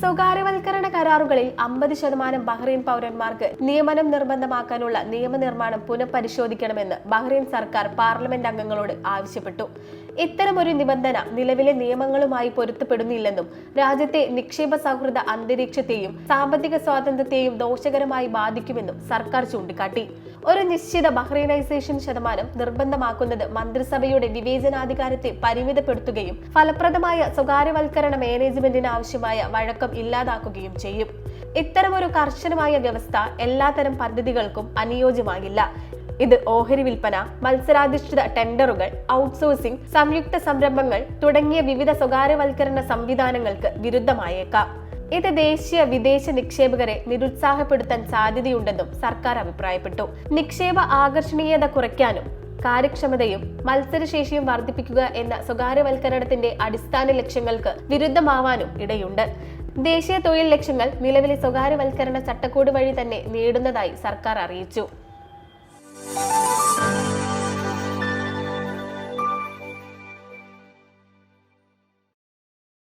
സ്വകാര്യവൽക്കരണ കരാറുകളിൽ അമ്പത് ശതമാനം ബഹ്റൈൻ പൗരന്മാർക്ക് നിയമനം നിർബന്ധമാക്കാനുള്ള നിയമനിർമ്മാണം പുനഃപരിശോധിക്കണമെന്ന് ബഹ്റൈൻ സർക്കാർ പാർലമെന്റ് അംഗങ്ങളോട് ആവശ്യപ്പെട്ടു. ഇത്തരമൊരു നിബന്ധന നിലവിലെ നിയമങ്ങളുമായി പൊരുത്തപ്പെടുന്നില്ലെന്നും രാജ്യത്തെ നിക്ഷേപ സൗഹൃദ അന്തരീക്ഷത്തെയും സാമ്പത്തിക സ്വാതന്ത്ര്യത്തെയും ദോഷകരമായി ബാധിക്കുമെന്നും സർക്കാർ ചൂണ്ടിക്കാട്ടി. ഒരു നിശ്ചിത ബഹ്റൈനൈസേഷൻ ശതമാനം നിർബന്ധമാക്കുന്നത് മന്ത്രിസഭയുടെ വിവേചനാധികാരത്തെ പരിമിതപ്പെടുത്തുകയും ഫലപ്രദമായ സ്വകാര്യവൽക്കരണ മാനേജ്മെന്റിന് ആവശ്യമായ വഴക്കം ഇല്ലാതാക്കുകയും ചെയ്യും. ഇത്തരമൊരു കർശനമായ വ്യവസ്ഥ എല്ലാത്തരം പദ്ധതികൾക്കും അനുയോജ്യമാകില്ല. ഇത് ഓഹരി വിൽപ്പന മത്സരാധിഷ്ഠിത ടെൻഡറുകൾ ഔട്ട്സോഴ്സിംഗ് സംയുക്ത സംരംഭങ്ങൾ തുടങ്ങിയ വിവിധ സ്വകാര്യവൽക്കരണ സംവിധാനങ്ങൾക്ക് വിരുദ്ധമായേക്കാം. ഇത് ദേശീയ വിദേശ നിക്ഷേപകരെ നിരുത്സാഹപ്പെടുത്താൻ സാധ്യതയുണ്ടെന്നും സർക്കാർ അഭിപ്രായപ്പെട്ടു. നിക്ഷേപ ആകർഷണീയത കുറയ്ക്കാനും കാര്യക്ഷമതയും മത്സരശേഷിയും വർദ്ധിപ്പിക്കുക എന്ന സ്വകാര്യവൽക്കരണത്തിന്റെ അടിസ്ഥാന ലക്ഷ്യങ്ങൾക്ക് വിരുദ്ധമാവാനും ഇടയുണ്ട്. ദേശീയ തൊഴിൽ ലക്ഷ്യങ്ങൾ നിലവിലെ സ്വകാര്യവൽക്കരണ ചട്ടക്കൂട് വഴി തന്നെ നേടുന്നതായി സർക്കാർ അറിയിച്ചു.